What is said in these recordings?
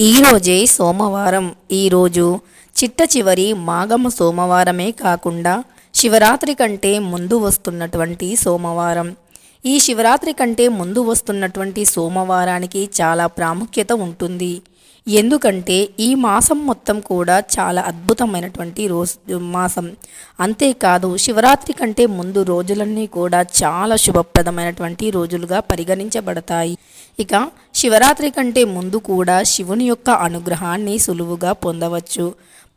ఈరోజే సోమవారం. ఈరోజు చిట్ట చివరి మాఘమ సోమవారమే కాకుండా శివరాత్రి కంటే ముందు వస్తున్నటువంటి సోమవారం. ఈ శివరాత్రి కంటే ముందు వస్తున్నటువంటి సోమవారానికి చాలా ప్రాముఖ్యత ఉంటుంది. ఎందుకంటే ఈ మాసం మొత్తం కూడా చాలా అద్భుతమైనటువంటి రోజు మాసం. అంతేకాదు శివరాత్రి కంటే ముందు రోజులన్నీ కూడా చాలా శుభప్రదమైనటువంటి రోజులుగా పరిగణించబడతాయి. ఇక శివరాత్రి కంటే ముందు కూడా శివుని యొక్క అనుగ్రహాన్ని సులువుగా పొందవచ్చు.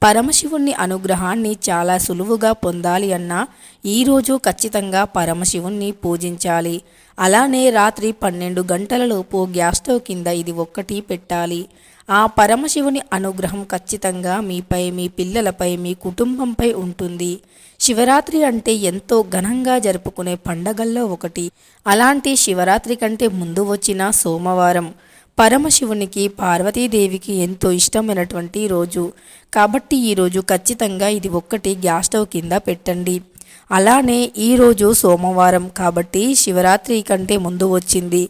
పరమశివుని అనుగ్రహాన్ని చాలా సులువుగా పొందాలి అన్నా ఈరోజు ఖచ్చితంగా పరమశివుణ్ణి పూజించాలి. అలానే రాత్రి పన్నెండు గంటలలోపు గ్యాస్ స్టవ్ కింద ఇది ఒక్కటి పెట్టాలి. ఆ పరమశివుని అనుగ్రహం ఖచ్చితంగా మీపై మీ పిల్లలపై మీ కుటుంబంపై ఉంటుంది. శివరాత్రి అంటే ఎంతో ఘనంగా జరుపుకునే పండగల్లో ఒకటి. అలాంటి శివరాత్రి కంటే ముందు వచ్చిన సోమవారం. పరమశివునికి పార్వతీదేవికి ఎంతో ఇష్టమైనటువంటి రోజు. కాబట్టి ఈరోజు ఖచ్చితంగా ఇది ఒక్కటి గ్యాస్ స్టవ్ కింద పెట్టండి. అలానే ఈరోజు సోమవారం కాబట్టి శివరాత్రి కంటే ముందు వచ్చింది.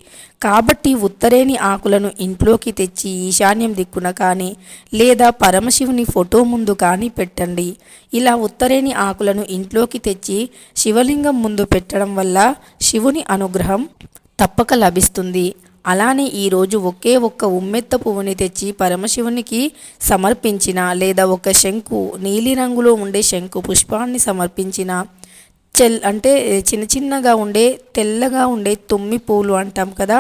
కాబట్టి ఉత్తరేని ఆకులను ఇంట్లోకి తెచ్చి ఈశాన్యం దిక్కున కానీ లేదా పరమశివుని ఫోటో ముందు కానీ పెట్టండి. ఇలా ఉత్తరేని ఆకులను ఇంట్లోకి తెచ్చి శివలింగం ముందు పెట్టడం వల్ల శివుని అనుగ్రహం తప్పక లభిస్తుంది. అలానే ఈరోజు ఒకే ఒక్క ఉమ్మెత్త పువ్వుని తెచ్చి పరమశివునికి సమర్పించిన లేదా ఒక శంకు నీలిరంగులో ఉండే శంకు పుష్పాన్ని సమర్పించిన చెల్ అంటే చిన్న చిన్నగా ఉండే తెల్లగా ఉండే తుమ్మి పూలు అంటాం కదా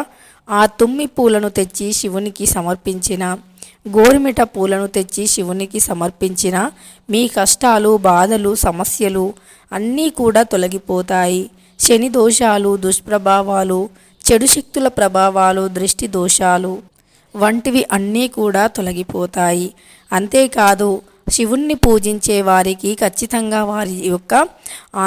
ఆ తుమ్మి పూలను తెచ్చి శివునికి సమర్పించిన గోరుమిట పూలను తెచ్చి శివునికి సమర్పించిన మీ కష్టాలు బాధలు సమస్యలు అన్నీ కూడా తొలగిపోతాయి. శని దోషాలు దుష్ప్రభావాలు చెడు శక్తుల ప్రభావాలు దృష్టి దోషాలు వంటివి అన్నీ కూడా తొలగిపోతాయి. అంతేకాదు శివుణ్ణి పూజించే వారికి ఖచ్చితంగా వారి యొక్క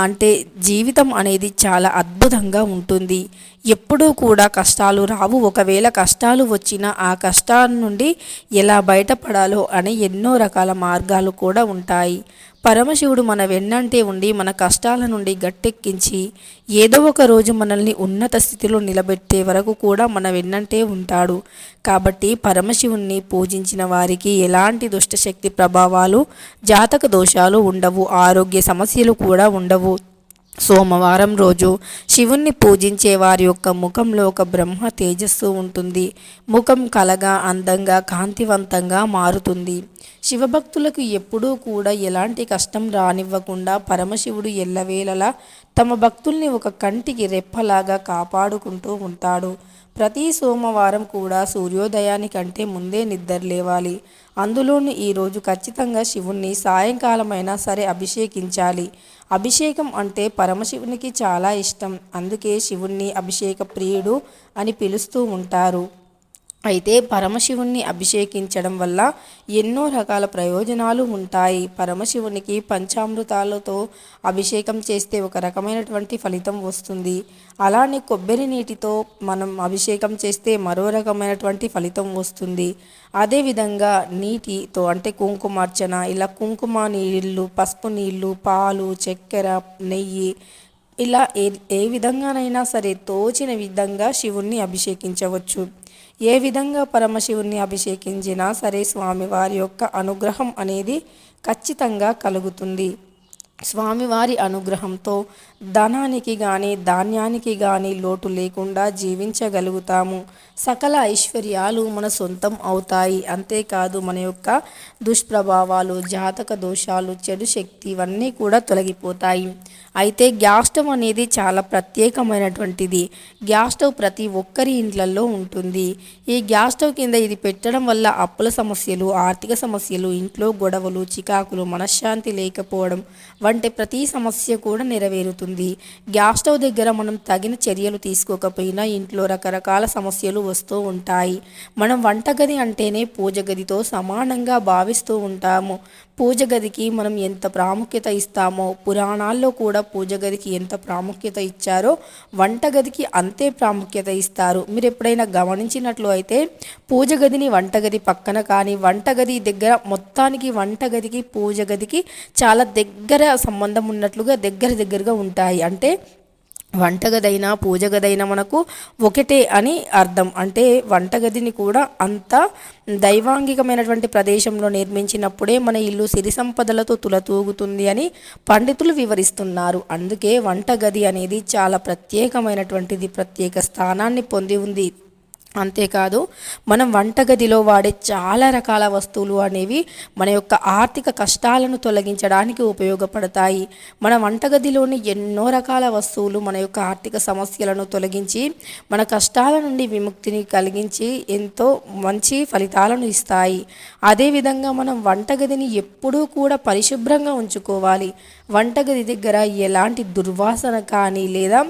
అంటే జీవితం అనేది చాలా అద్భుతంగా ఉంటుంది. ఎప్పుడూ కూడా కష్టాలు రావు. ఒకవేళ కష్టాలు వచ్చినా ఆ కష్టాల నుండి ఎలా బయటపడాలో అనే ఎన్నో రకాల మార్గాలు కూడా ఉంటాయి. పరమశివుడు మన వెన్నంటే ఉండి మన కష్టాల నుండి గట్టెక్కించి ఏదో ఒక రోజు మనల్ని ఉన్నత స్థితిలో నిలబెట్టే వరకు కూడా మన వెన్నంటే ఉంటాడు. కాబట్టి పరమశివుణ్ణి పూజించిన వారికి ఎలాంటి దుష్టశక్తి ప్రభావాలు జాతక దోషాలు ఉండవు ఆరోగ్య సమస్యలు కూడా ఉండవు. సోమవారం రోజు శివుణ్ణి పూజించే వారి యొక్క ముఖంలో ఒక బ్రహ్మ తేజస్సు ఉంటుంది. ముఖం కలగా అందంగా కాంతివంతంగా మారుతుంది. శివభక్తులకు ఎప్పుడూ కూడా ఎలాంటి కష్టం రానివ్వకుండా పరమశివుడు ఎల్లవేళలా తమ భక్తుల్ని ఒక కంటికి రెప్పలాగా కాపాడుకుంటూ ఉంటాడు. ప్రతి సోమవారం కూడా సూర్యోదయానికంటే ముందే నిద్ర లేవాలి. అందులోనూ ఈరోజు ఖచ్చితంగా శివుణ్ణి సాయంకాలమైనా సరే అభిషేకించాలి. అభిషేకం అంటే పరమశివునికి చాలా ఇష్టం. అందుకే శివుణ్ణి అభిషేక ప్రియుడు అని పిలుస్తూ ఉంటారు. అయితే పరమశివుణ్ణి అభిషేకించడం వల్ల ఎన్నో రకాల ప్రయోజనాలు ఉంటాయి. పరమశివునికి పంచామృతాలతో అభిషేకం చేస్తే ఒక రకమైనటువంటి ఫలితం వస్తుంది. అలానే కొబ్బరి నీటితో మనం అభిషేకం చేస్తే మరో రకమైనటువంటి ఫలితం వస్తుంది. అదేవిధంగా నీటితో అంటే కుంకుమార్చన ఇలా కుంకుమ నీళ్ళు పసుపు నీళ్ళు పాలు చక్కెర నెయ్యి ఇలా ఏ ఏ విధంగానైనా సరే తోచిన విధంగా శివుణ్ణి అభిషేకించవచ్చు. ఏ విధంగా పరమశివుణ్ణి అభిషేకించినా సరే స్వామివారి యొక్క అనుగ్రహం అనేది ఖచ్చితంగా కలుగుతుంది. స్వామివారి అనుగ్రహంతో ధనానికి కానీ ధాన్యానికి కానీ లోటు లేకుండా జీవించగలుగుతాము. సకల ఐశ్వర్యాలు మన సొంతం అవుతాయి. అంతేకాదు మన యొక్క దుష్ప్రభావాలు జాతక దోషాలు చెడు శక్తి ఇవన్నీ కూడా తొలగిపోతాయి. అయితే గ్యాస్ స్టవ్ అనేది చాలా ప్రత్యేకమైనటువంటిది. గ్యాస్ స్టవ్ ప్రతి ఒక్కరి ఇండ్లలో ఉంటుంది. ఈ గ్యాస్ స్టవ్ కింద ఇది పెట్టడం వల్ల అప్పుల సమస్యలు ఆర్థిక సమస్యలు ఇంట్లో గొడవలు చికాకులు మనశ్శాంతి లేకపోవడం వంటి ప్రతి సమస్య కూడా నెరవేరుతుంది. గ్యాస్ స్టవ్ దగ్గర మనం తగిన చర్యలు తీసుకోకపోయినా ఇంట్లో రకరకాల సమస్యలు వస్తూ ఉంటాయి. మనం వంటగది అంటేనే పూజ గదితో సమానంగా భావిస్తూ ఉంటాము. పూజ గదికి మనం ఎంత ప్రాముఖ్యత ఇస్తామో పురాణాల్లో కూడా కూడా పూజ గదికి ఎంత ప్రాముఖ్యత ఇచ్చారో వంటగదికి అంతే ప్రాముఖ్యత ఇస్తారు. మీరు ఎప్పుడైనా గమనించినట్లు అయితే పూజ గదిని వంటగది పక్కన కానీ వంటగది దగ్గర మొత్తానికి వంటగదికి పూజ గదికి చాలా దగ్గర సంబంధం ఉన్నట్లుగా దగ్గర దగ్గరగా ఉంటాయి. అంటే వంటగదైనా పూజగదైనా మనకు ఒకటే అని అర్థం. అంటే వంటగదిని కూడా అంత దైవాంగికమైనటువంటి ప్రదేశంలో నిర్మించినప్పుడే మన ఇల్లు సిరి సంపదలతో తులతూగుతుంది అని పండితులు వివరిస్తున్నారు. అందుకే వంటగది అనేది చాలా ప్రత్యేకమైనటువంటిది ప్రత్యేక స్థానాన్ని పొంది ఉంది. అంతేకాదు మనం వంటగదిలో వాడే చాలా రకాల వస్తువులు అనేవి మన యొక్క ఆర్థిక కష్టాలను తొలగించడానికి ఉపయోగపడతాయి. మన వంటగదిలోని ఎన్నో రకాల వస్తువులు మన యొక్క ఆర్థిక సమస్యలను తొలగించి మన కష్టాల నుండి విముక్తిని కలిగించి ఎంతో మంచి ఫలితాలను ఇస్తాయి. అదేవిధంగా మనం వంటగదిని ఎప్పుడూ కూడా పరిశుభ్రంగా ఉంచుకోవాలి. వంటగది దగ్గర ఎలాంటి దుర్వాసన కానీ లేదా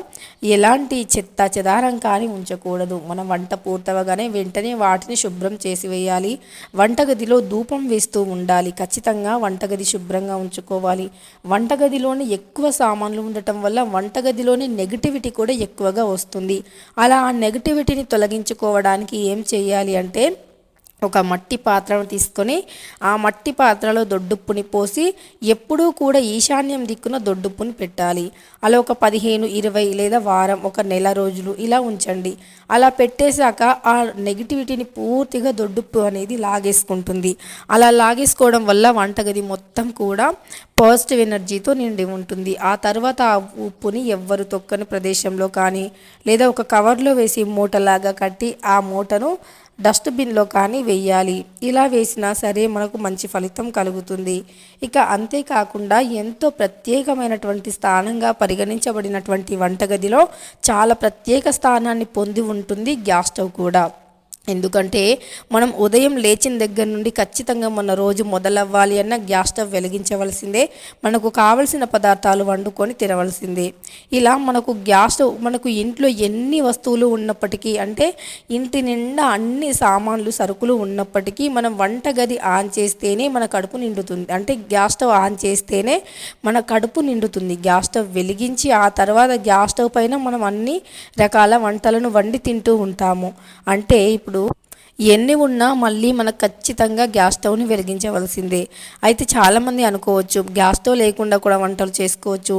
ఎలాంటి చెత్త చెదారం కానీ ఉంచకూడదు. మనం వంట పూర్తవగానే వెంటనే వాటిని శుభ్రం చేసి వేయాలి. వంటగదిలో ధూపం వేస్తూ ఉండాలి. ఖచ్చితంగా వంటగది శుభ్రంగా ఉంచుకోవాలి. వంటగదిలోని ఎక్కువ సామాన్లు ఉండటం వల్ల వంటగదిలోని నెగిటివిటీ కూడా ఎక్కువగా వస్తుంది. అలా ఆ నెగిటివిటీని తొలగించుకోవడానికి ఏం చేయాలి అంటే ఒక మట్టి పాత్రను తీసుకొని ఆ మట్టి పాత్రలో దొడ్డుప్పుని పోసి ఎప్పుడూ కూడా ఈశాన్యం దిక్కున దొడ్డుప్పుని పెట్టాలి. అలా ఒక పదిహేను ఇరవై లేదా వారం ఒక నెల రోజులు ఇలా ఉంచండి. అలా పెట్టేశాక ఆ నెగిటివిటీని పూర్తిగా దొడ్డుప్పు అనేది లాగేసుకుంటుంది. అలా లాగేసుకోవడం వల్ల వంటగది మొత్తం కూడా పాజిటివ్ ఎనర్జీతో నిండి ఉంటుంది. ఆ తర్వాత ఆ ఉప్పుని ఎవ్వరు తొక్కని ప్రదేశంలో కానీ లేదా ఒక కవర్లో వేసి మూటలాగా కట్టి ఆ మూటను డస్ట్బిన్లో కానీ వెయ్యాలి. ఇలా వేసినా సరే మనకు మంచి ఫలితం కలుగుతుంది. ఇక అంతేకాకుండా ఎంతో ప్రత్యేకమైనటువంటి స్థానంగా పరిగణించబడినటువంటి వంటగదిలో చాలా ప్రత్యేక స్థానాన్ని పొంది ఉంటుంది గ్యాస్ స్టవ్ కూడా. ఎందుకంటే మనం ఉదయం లేచిన దగ్గర నుండి ఖచ్చితంగా మన రోజు మొదలవ్వాలి అన్న గ్యాస్ స్టవ్ వెలిగించవలసిందే. మనకు కావలసిన పదార్థాలు వండుకొని తినవలసిందే. ఇలా మనకు గ్యాస్ స్టవ్ మనకు ఇంట్లో ఎన్ని వస్తువులు ఉన్నప్పటికీ అంటే ఇంటి నిండా అన్ని సామాన్లు సరుకులు ఉన్నప్పటికీ మనం వంటగది ఆన్ చేస్తేనే మన కడుపు నిండుతుంది. అంటే గ్యాస్ స్టవ్ ఆన్ చేస్తేనే మన కడుపు నిండుతుంది. గ్యాస్ స్టవ్ వెలిగించి ఆ తర్వాత గ్యాస్ స్టవ్ పైన మనం అన్ని రకాల వంటలను వండి తింటూ ఉంటాము. అంటే ఇప్పుడు do ఎన్ని ఉన్నా మళ్ళీ మనకు ఖచ్చితంగా గ్యాస్ స్టవ్ని వెలిగించవలసిందే. అయితే చాలామంది అనుకోవచ్చు గ్యాస్ స్టవ్ లేకుండా కూడా వంటలు చేసుకోవచ్చు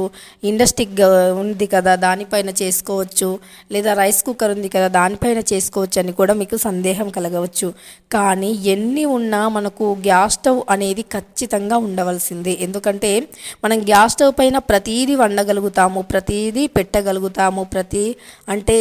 ఇండస్టిక్ ఉంది కదా దానిపైన చేసుకోవచ్చు లేదా రైస్ కుక్కర్ ఉంది కదా దానిపైన చేసుకోవచ్చు అని కూడా మీకు సందేహం కలగవచ్చు. కానీ ఎన్ని ఉన్నా మనకు గ్యాస్ స్టవ్ అనేది ఖచ్చితంగా ఉండవలసిందే. ఎందుకంటే మనం గ్యాస్ స్టవ్ పైన ప్రతీది వండగలుగుతాము ప్రతీది పెట్టగలుగుతాము ప్రతి అంటే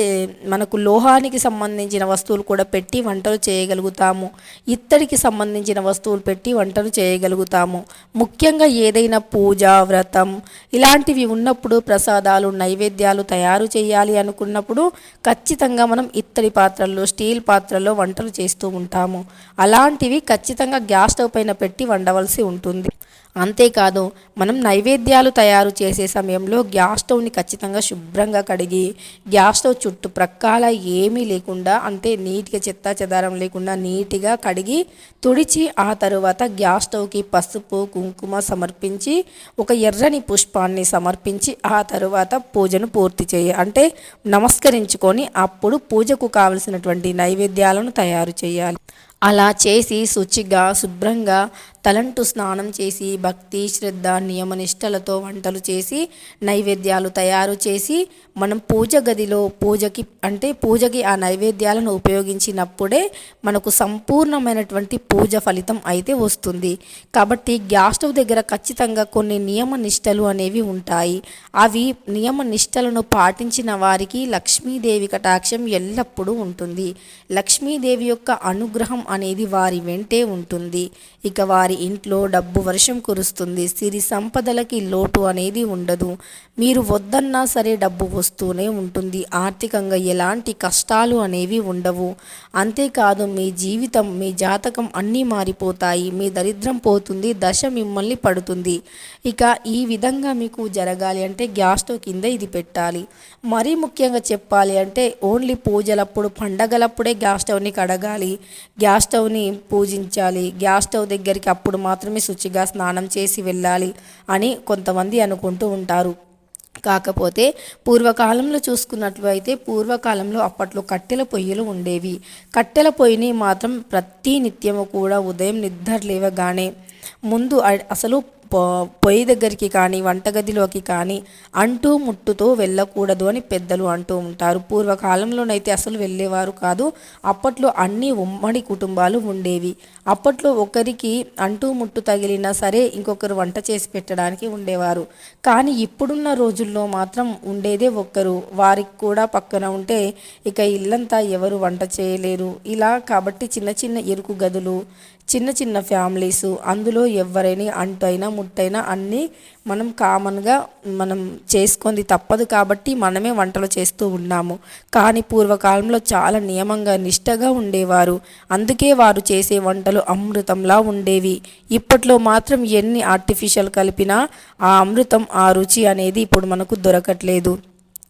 మనకు లోహానికి సంబంధించిన వస్తువులు కూడా పెట్టి వంటలు చేయగలుగుతాము. ఇత్తడికి సంబంధించిన వస్తువులు పెట్టి వంటలు చేయగలుగుతాము. ముఖ్యంగా ఏదైనా పూజ వ్రతం. ఇలాంటివి ఉన్నప్పుడు ప్రసాదాలు నైవేద్యాలు తయారు చేయాలి అనుకున్నప్పుడు ఖచ్చితంగా మనం ఇత్తడి పాత్రల్లో స్టీల్ పాత్రల్లో వంటలు చేస్తూ ఉంటాము. అలాంటివి ఖచ్చితంగా గ్యాస్ స్టవ్ పైన పెట్టి వండవలసి ఉంటుంది. అంతేకాదు మనం నైవేద్యాలు తయారు చేసే సమయంలో గ్యాస్ స్టవ్ని ఖచ్చితంగా శుభ్రంగా కడిగి గ్యాస్ స్టవ్ చుట్టుప్రక్కల ఏమీ లేకుండా అంటే నీట్గా చెత్త చెదారం లేకుండా నీట్గా కడిగి తుడిచి ఆ తరువాత గ్యాస్ స్టవ్కి పసుపు కుంకుమ సమర్పించి ఒక ఎర్రని పుష్పాన్ని సమర్పించి ఆ తరువాత పూజను పూర్తి చేయ. అంటే నమస్కరించుకొని అప్పుడు పూజకు కావలసినటువంటి నైవేద్యాలను తయారు చేయాలి. అలా చేసి శుచిగా శుభ్రంగా తలంటు స్నానం చేసి భక్తి శ్రద్ధ నియమనిష్టలతో వంటలు చేసి నైవేద్యాలు తయారు చేసి మనం పూజ గదిలో పూజకి అంటే పూజకి ఆ నైవేద్యాలను ఉపయోగించినప్పుడే మనకు సంపూర్ణమైనటువంటి పూజ ఫలితం అయితే వస్తుంది. కాబట్టి గ్యాస్ స్టవ్ దగ్గర ఖచ్చితంగా కొన్ని నియమ నిష్టలు అనేవి ఉంటాయి. అవి నియమ నిష్టలను పాటించిన వారికి లక్ష్మీదేవి కటాక్షం ఎల్లప్పుడూ ఉంటుంది. లక్ష్మీదేవి యొక్క అనుగ్రహం అనేది వారి వెంటే ఉంటుంది. ఇక వారి ఇంట్లో డబ్బు వర్షం కురుస్తుంది. సిరి సంపదలకి లోటు అనేది ఉండదు. మీరు వద్దన్నా సరే డబ్బు వస్తూనే ఉంటుంది. ఆర్థికంగా ఎలాంటి కష్టాలు అనేవి ఉండవు. అంతేకాదు మీ జీవితం మీ జాతకం అన్నీ మారిపోతాయి. మీ దరిద్రం పోతుంది. దశ మిమ్మల్ని పడుతుంది. ఇక ఈ విధంగా మీకు జరగాలి అంటే గ్యాస్ స్టవ్ కింద ఇది పెట్టాలి. మరీ ముఖ్యంగా చెప్పాలి అంటే ఓన్లీ పూజలప్పుడు పండగలప్పుడే గ్యాస్ స్టవ్ని కడగాలి. గ్యాస్ గ్యాస్ స్టవ్ని పూజించాలి. గ్యాస్ స్టవ్ దగ్గరికి అప్పుడు మాత్రమే శుచిగా స్నానం చేసి వెళ్ళాలి అని కొంతమంది అనుకుంటూ ఉంటారు. కాకపోతే పూర్వకాలంలో చూసుకున్నట్లయితే పూర్వకాలంలో అప్పట్లో కట్టెల పొయ్యిలు ఉండేవి. కట్టెల పొయ్యిని మాత్రం ప్రతి నిత్యము కూడా ఉదయం నిద్ర లేవగానే ముందు అసలు పొయ్యి దగ్గరికి కానీ వంటగదిలోకి కానీ అంటూ ముట్టుతో వెళ్ళకూడదు అని పెద్దలు అంటూ ఉంటారు. పూర్వకాలంలోనైతే అసలు వెళ్ళేవారు కాదు. అప్పట్లో అన్ని ఉమ్మడి కుటుంబాలు ఉండేవి. అప్పట్లో ఒకరికి అంటూ ముట్టు తగిలినా సరే ఇంకొకరు వంట చేసి పెట్టడానికి ఉండేవారు. కానీ ఇప్పుడున్న రోజుల్లో మాత్రం ఉండేదే ఒక్కరు. వారికి కూడా పక్కన ఉంటే ఇక ఇల్లంతా ఎవరు వంట చేయలేరు. ఇలా కాబట్టి చిన్న చిన్న ఇరుకు గదులు చిన్న చిన్న ఫ్యామిలీస్ అందులో ఎవరైనా అంటైనా ముట్టైనా అన్నీ మనం కామన్గా మనం చేసుకుంది తప్పదు కాబట్టి మనమే వంటలు చేస్తూ ఉన్నాము. కానీ పూర్వకాలంలో చాలా నియమంగా నిష్టగా ఉండేవారు. అందుకే వారు చేసే వంటలు అమృతంలా ఉండేవి. ఇప్పట్లో మాత్రం ఎన్ని ఆర్టిఫిషియల్ కలిపినా ఆ అమృతం ఆ రుచి అనేది ఇప్పుడు మనకు దొరకట్లేదు.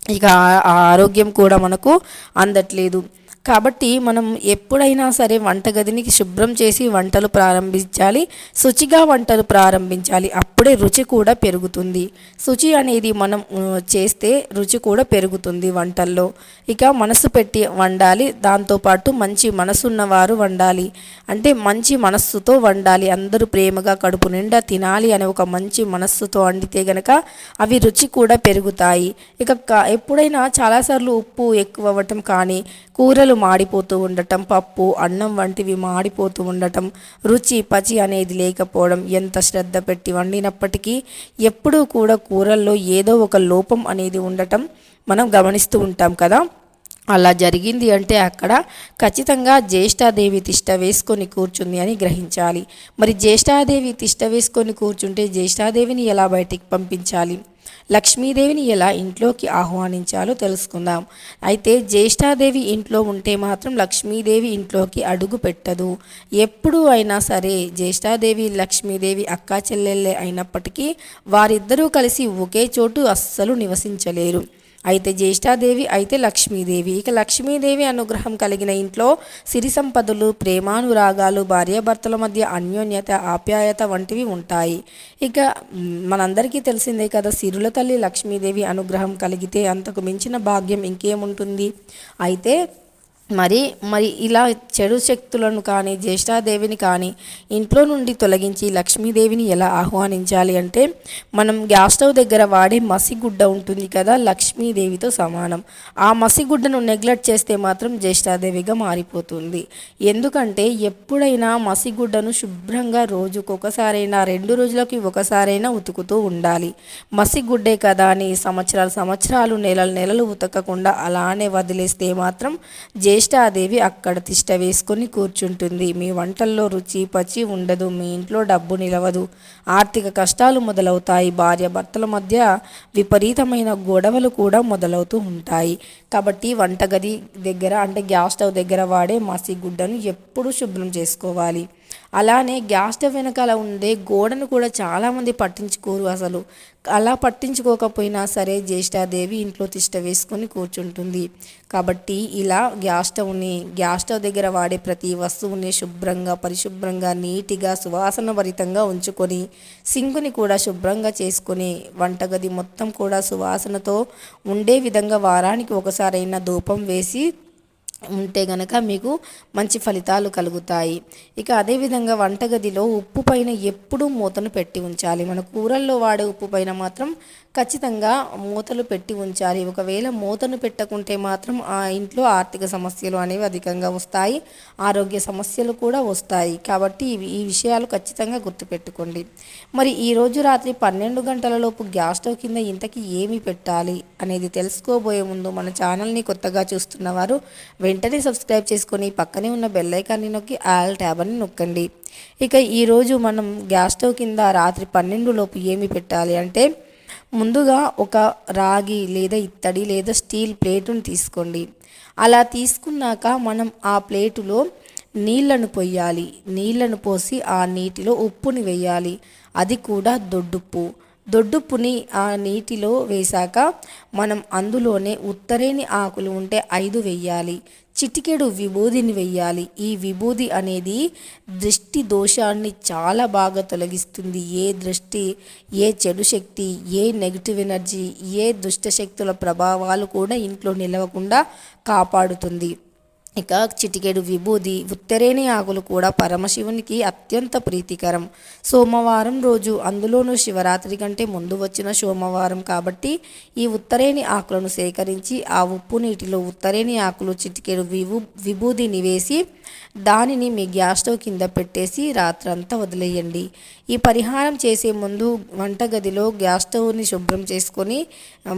ఇక ఆ- ఆ ఆరోగ్యం కూడా మనకు అందట్లేదు. కాబట్టి మనం ఎప్పుడైనా సరే వంటగదిని శుభ్రం చేసి వంటలు ప్రారంభించాలి శుచిగా వంటలు ప్రారంభించాలి అప్పుడే రుచి కూడా పెరుగుతుంది. శుచి అనేది మనం చేస్తే రుచి కూడా పెరుగుతుంది వంటల్లో. ఇక మనసు పెట్టి వండాలి దాంతోపాటు మంచి మనసున్న వారు వండాలి. అంటే మంచి మనస్సుతో వండాలి అందరూ ప్రేమగా కడుపు నిండా తినాలి అనే ఒక మంచి మనస్సుతో వండితే గనక అవి రుచి కూడా పెరుగుతాయి. ఇక ఎప్పుడైనా చాలాసార్లు ఉప్పు ఎక్కువ అవ్వటం కానీ కూరలు మాడిపోతూ ఉండటం పప్పు అన్నం వంటివి మాడిపోతూ ఉండటం రుచి పచి అనేది లేకపోవడం ఎంత శ్రద్ధ పెట్టి వండినప్పటికీ ఎప్పుడూ కూడా కూరల్లో ఏదో ఒక లోపం అనేది ఉండటం మనం గమనిస్తూ ఉంటాం కదా. అలా జరిగింది అంటే అక్కడ ఖచ్చితంగా జ్యేష్ఠాదేవి తిష్ట వేసుకొని కూర్చుంది అని గ్రహించాలి. మరి జ్యేష్ఠాదేవి తిష్ట వేసుకొని కూర్చుంటే జ్యేష్ఠాదేవిని ఎలా బయటికి పంపించాలి? లక్ష్మీదేవిని ఎలా ఇంట్లోకి ఆహ్వానించాలో తెలుసుకుందాం. అయితే జ్యేష్ఠాదేవి ఇంట్లో ఉంటే మాత్రం లక్ష్మీదేవి ఇంట్లోకి అడుగు పెట్టదు. ఎప్పుడు అయినా సరే జ్యేష్ఠాదేవి లక్ష్మీదేవి అక్కా చెల్లెళ్ళే అయినప్పటికీ వారిద్దరూ కలిసి ఒకే చోటు అస్సలు నివసించలేరు. అయితే జ్యేష్ఠాదేవి అయితే లక్ష్మీదేవి. ఇక లక్ష్మీదేవి అనుగ్రహం కలిగిన ఇంట్లో సిరి సంపదలు ప్రేమానురాగాలు భార్యాభర్తల మధ్య అన్యోన్యత ఆప్యాయత వంటివి ఉంటాయి. ఇక మనందరికీ తెలిసిందే కదా సిరుల తల్లి లక్ష్మీదేవి అనుగ్రహం కలిగితే అంతకు మించిన భాగ్యం ఇంకేముంటుంది? అయితే మరి మరి ఇలా చెడు శక్తులను కానీ జ్యేష్ఠాదేవిని కానీ ఇంట్లో నుండి తొలగించి లక్ష్మీదేవిని ఎలా ఆహ్వానించాలి అంటే మనం గ్యాస్ స్టవ్ దగ్గర వాడే మసిగుడ్డ ఉంటుంది కదా లక్ష్మీదేవితో సమానం. ఆ మసిగుడ్డను నెగ్లెక్ట్ చేస్తే మాత్రం జ్యేష్ఠాదేవిగా మారిపోతుంది. ఎందుకంటే ఎప్పుడైనా మసిగుడ్డను శుభ్రంగా రోజుకొకసారైనా రెండు రోజులకి ఒకసారైనా ఉతుకుతూ ఉండాలి. మసిగుడ్డే కదా అని సంవత్సరాలు సంవత్సరాలు నెలలు నెలలు ఉతకకుండా అలానే వదిలేస్తే మాత్రం జ్యేష్ఠాదేవి అక్కడ తిష్ట వేసుకొని కూర్చుంటుంది. మీ వంటల్లో రుచి పచి ఉండదు మీ ఇంట్లో డబ్బు నిలవదు. ఆర్థిక కష్టాలు మొదలవుతాయి భార్య భర్తల మధ్య విపరీతమైన గొడవలు కూడా మొదలవుతూ ఉంటాయి. కాబట్టి వంటగది దగ్గర అంటే గ్యాస్ స్టవ్ దగ్గర వాడే మసిగుడ్డను ఎప్పుడూ శుభ్రం చేసుకోవాలి. అలానే గ్యాస్ స్టవ్ వెనకాల ఉండే గోడను కూడా చాలామంది పట్టించుకోరు అసలు. అలా పట్టించుకోకపోయినా సరే జ్యేష్ఠాదేవి ఇంట్లో తిష్ట వేసుకొని కూర్చుంటుంది. కాబట్టి ఇలా గ్యాస్ స్టవ్ని గ్యాస్ స్టవ్ దగ్గర వాడే ప్రతి వస్తువుని శుభ్రంగా పరిశుభ్రంగా నీటిగా సువాసన భరితంగా ఉంచుకొని సింకుని కూడా శుభ్రంగా చేసుకొని వంటగది మొత్తం కూడా సువాసనతో ఉండే విధంగా వారానికి ఒకసారైనా ధూపం వేసి ఉంటే గనక మీకు మంచి ఫలితాలు కలుగుతాయి. ఇక అదేవిధంగా వంటగదిలో ఉప్పు పైన ఎప్పుడూ మూతను పెట్టి ఉంచాలి. మన కూరల్లో వాడే ఉప్పు పైన మాత్రం ఖచ్చితంగా మూతలు పెట్టి ఉంచాలి. ఒకవేళ మూతను పెట్టకుంటే మాత్రం ఆ ఇంట్లో ఆర్థిక సమస్యలు అనేవి అధికంగా వస్తాయి. ఆరోగ్య సమస్యలు కూడా వస్తాయి. కాబట్టి ఇవి ఈ విషయాలు ఖచ్చితంగా గుర్తుపెట్టుకోండి. మరి ఈ రోజు రాత్రి పన్నెండు గంటలలోపు గ్యాస్ స్టవ్ కింద ఇంతకీ ఏమి పెట్టాలి అనేది తెలుసుకోబోయే ముందు మన ఛానల్ని కొత్తగా చూస్తున్న వారు వెంటనే సబ్స్క్రైబ్ చేసుకొని పక్కనే ఉన్న బెల్ ఐకాన్ని నొక్కి ఆల్ ట్యాబ్ అని నొక్కండి. ఇక ఈరోజు మనం గ్యాస్ స్టవ్ కింద రాత్రి పన్నెండు లోపు ఏమి పెట్టాలి అంటే ముందుగా ఒక రాగి లేదా ఇత్తడి లేదా స్టీల్ ప్లేటును తీసుకోండి. అలా తీసుకున్నాక మనం ఆ ప్లేటులో నీళ్ళను పొయ్యాలి. నీళ్ళను పోసి ఆ నీటిలో ఉప్పుని వేయాలి. అది కూడా దొడ్డుప్పు. దొడ్డుప్పుని ఆ నీటిలో వేశాక మనం అందులోనే ఉత్తరేని ఆకులు ఉంటే ఐదు వెయ్యాలి చిటికెడు విభూదిని వెయ్యాలి. ఈ విభూది అనేది దృష్టి దోషాన్ని చాలా బాగా తొలగిస్తుంది. ఏ దృష్టి ఏ చెడు శక్తి ఏ నెగిటివ్ ఎనర్జీ ఏ దుష్ట శక్తుల ప్రభావాలు కూడా ఇంట్లో నిలవకుండా కాపాడుతుంది. ఇక చిటికెడు విభూది ఉత్తరేణి ఆకులు కూడా పరమశివునికి అత్యంత ప్రీతికరం. సోమవారం రోజు అందులోనూ శివరాత్రి కంటే ముందు వచ్చిన సోమవారం కాబట్టి ఈ ఉత్తరేణి ఆకులను సేకరించి ఆ ఉప్పు నీటిలో ఉత్తరేణి ఆకులు చిటికెడు విభూ విభూదిని వేసి దానిని మీ గ్యాస్ స్టవ్ కింద పెట్టేసి రాత్రంతా వదిలేయండి. ఈ పరిహారం చేసే ముందు వంటగదిలో గ్యాస్ స్టవ్ని శుభ్రం చేసుకొని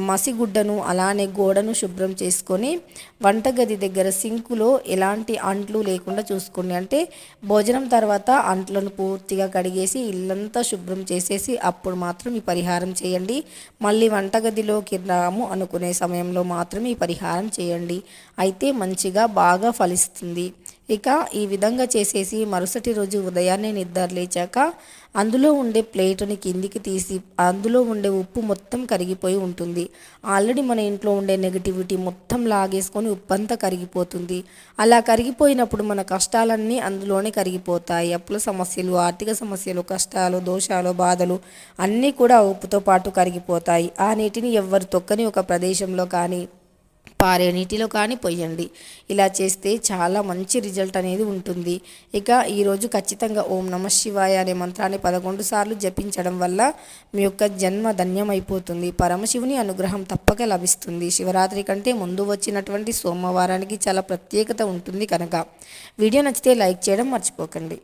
మసిగుడ్డను అలానే గోడను శుభ్రం చేసుకొని వంటగది దగ్గర సింకులో ఎలాంటి అంట్లు లేకుండా చూసుకోండి. అంటే భోజనం తర్వాత అంట్లను పూర్తిగా కడిగేసి ఇల్లంతా శుభ్రం చేసేసి అప్పుడు మాత్రం ఈ పరిహారం చేయండి. మళ్ళీ వంటగదిలోకి రాము అనుకునే సమయంలో మాత్రం ఈ పరిహారం చేయండి. అయితే మంచిగా బాగా ఫలిస్తుంది. ఇక ఈ విధంగా చేసేసి మరుసటి రోజు ఉదయాన్నే నిద్ర లేచాక అందులో ఉండే ప్లేటుని కిందికి తీసి అందులో ఉండే ఉప్పు మొత్తం కరిగిపోయి ఉంటుంది. ఆల్రెడీ మన ఇంట్లో ఉండే నెగిటివిటీ మొత్తం లాగేసుకొని ఉప్పు అంతా కరిగిపోతుంది. అలా కరిగిపోయినప్పుడు మన కష్టాలన్నీ అందులోనే కరిగిపోతాయి. అప్పుల సమస్యలు ఆర్థిక సమస్యలు కష్టాలు దోషాలు బాధలు అన్నీ కూడా ఉప్పుతో పాటు కరిగిపోతాయి. ఆ నీటిని ఎవ్వరు తొక్కని ఒక ప్రదేశంలో కానీ పారే నీటిలో కానీ పొయ్యండి. ఇలా చేస్తే చాలా మంచి రిజల్ట్ అనేది ఉంటుంది. ఇక ఈరోజు ఖచ్చితంగా ఓం నమ శివాయ అనే మంత్రాన్ని పదకొండు సార్లు జపించడం వల్ల మీ యొక్క జన్మ ధన్యమైపోతుంది. పరమశివుని అనుగ్రహం తప్పక లభిస్తుంది. శివరాత్రి కంటే ముందు వచ్చినటువంటి సోమవారానికి చాలా ప్రత్యేకత ఉంటుంది కనుక. వీడియో నచ్చితే లైక్ చేయడం మర్చిపోకండి.